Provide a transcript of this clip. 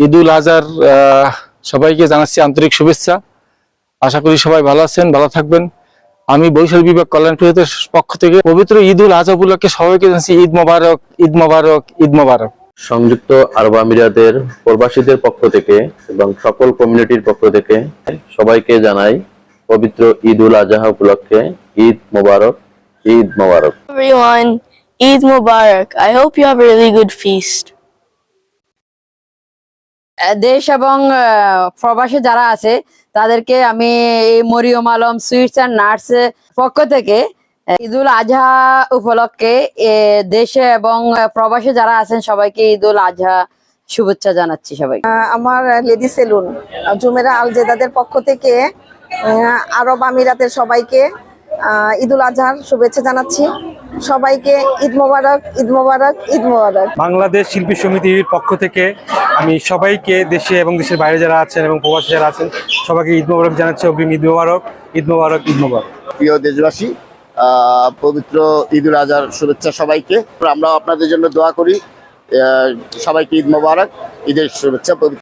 ঈদ উল আজহার আহ, সবাইকে জানাচ্ছি আন্তরিক শুভেচ্ছা আশা করি সবাই ভালো আছেন ভালো থাকবেন আমি বরিশাল বিভাগ কল্যাণ পরিষদের পক্ষ থেকে পবিত্র ঈদ উল আজহা উপলক্ষে সবাইকে জানাচ্ছি ঈদ মোবারক ঈদ মোবারক ঈদ মোবারক সংযুক্ত আরব আমিরাতের প্রবাসীদের পক্ষ থেকে এবং সকল কমিউনিটির পক্ষ থেকে সবাইকে জানাই পবিত্র ঈদুল উল আজহা উপলক্ষে ঈদ মোবারক ঈদ মোবারক everyone. Eid Mubarak. I hope you have a really good feast. দেশ এবং প্রবাসী যারা আছে, তাদেরকে আমি এই Mariyam Alam sweets and nuts পক্ষ থেকে ঈদুল আজহা উপলক্ষে দেশে এবং প্রবাসে যারা আছেন, সবাইকে ঈদুল আজহা শুভেচ্ছা জানাচ্ছি সবাই আমার লেডি সেলুন, জুমেরা আল জেদাদের পক্ষ থেকে আরব আমিরাতের সবাইকে ঈদুল আজহার শুভেচ্ছা জানাচ্ছি। সবাইকে ঈদ মোবারক ঈদ মোবারক ঈদ মোবারক। বাংলাদেশ শিল্পী সমিতির পক্ষ থেকে আমি সবাইকে দেশে এবং দেশের বাইরে যারা আছেন এবং প্রবাসী যারা আছেন সবাইকে ঈদ মোবারক জানাচ্ছি। অগ্রিম ঈদ মোবারক ঈদ মোবারক ঈদ মোবারক। প্রিয় দেশবাসী আহ, পবিত্র ঈদুল আজহার শুভেচ্ছা সবাইকে। আমরা আপনাদের জন্য দোয়া করি সবাইকে ঈদ মোবারক ঈদের শুভেচ্ছা পবিত্র